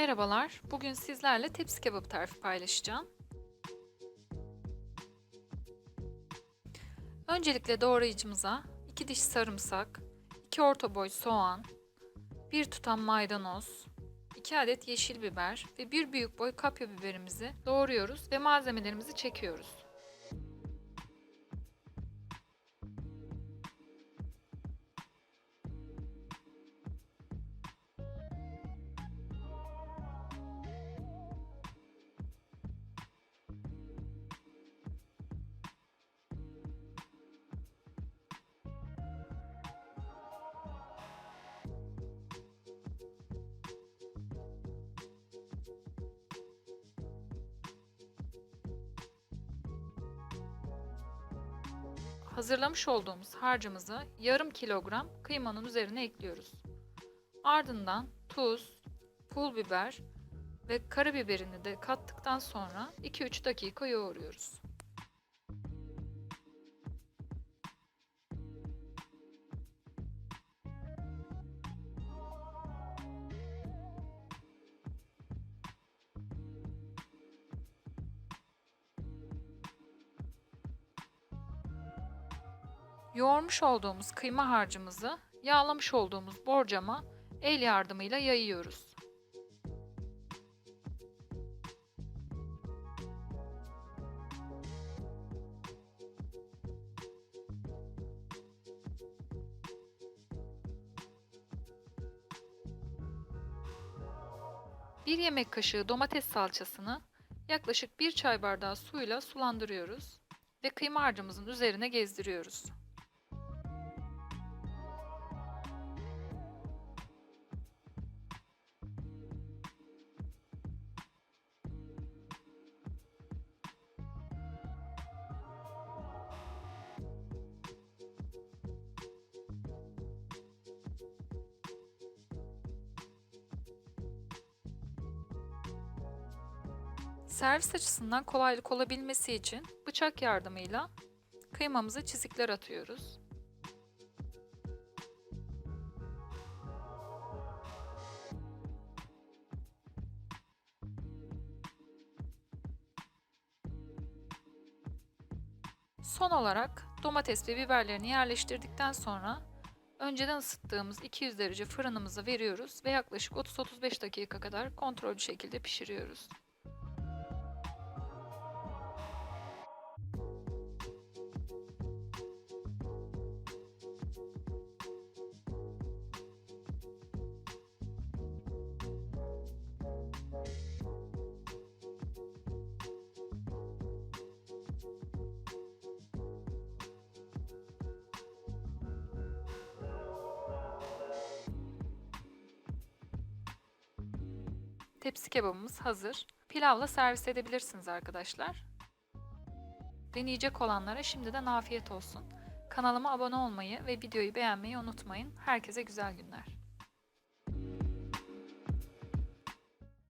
Merhabalar, bugün sizlerle tepsi kebabı tarifi paylaşacağım. Öncelikle doğrayıcımıza 2 diş sarımsak, 2 orta boy soğan, 1 tutam maydanoz, 2 adet yeşil biber ve 1 büyük boy kapya biberimizi doğruyoruz ve malzemelerimizi çekiyoruz. Hazırlamış olduğumuz harcımızı yarım kilogram kıymanın üzerine ekliyoruz. Ardından tuz, pul biber ve karabiberini de kattıktan sonra 2-3 dakika yoğuruyoruz. Yoğurmuş olduğumuz kıyma harcımızı yağlamış olduğumuz borcama el yardımıyla yayıyoruz. Bir yemek kaşığı domates salçasını yaklaşık bir çay bardağı suyla sulandırıyoruz ve kıyma harcımızın üzerine gezdiriyoruz. Servis açısından kolaylık olabilmesi için bıçak yardımıyla kıymamıza çizikler atıyoruz. Son olarak domates ve biberlerini yerleştirdikten sonra önceden ısıttığımız 200 derece fırınımıza veriyoruz ve yaklaşık 30-35 dakika kadar kontrollü şekilde pişiriyoruz. Tepsi kebabımız hazır. Pilavla servis edebilirsiniz arkadaşlar. Deneyecek olanlara şimdiden afiyet olsun. Kanalıma abone olmayı ve videoyu beğenmeyi unutmayın. Herkese güzel günler.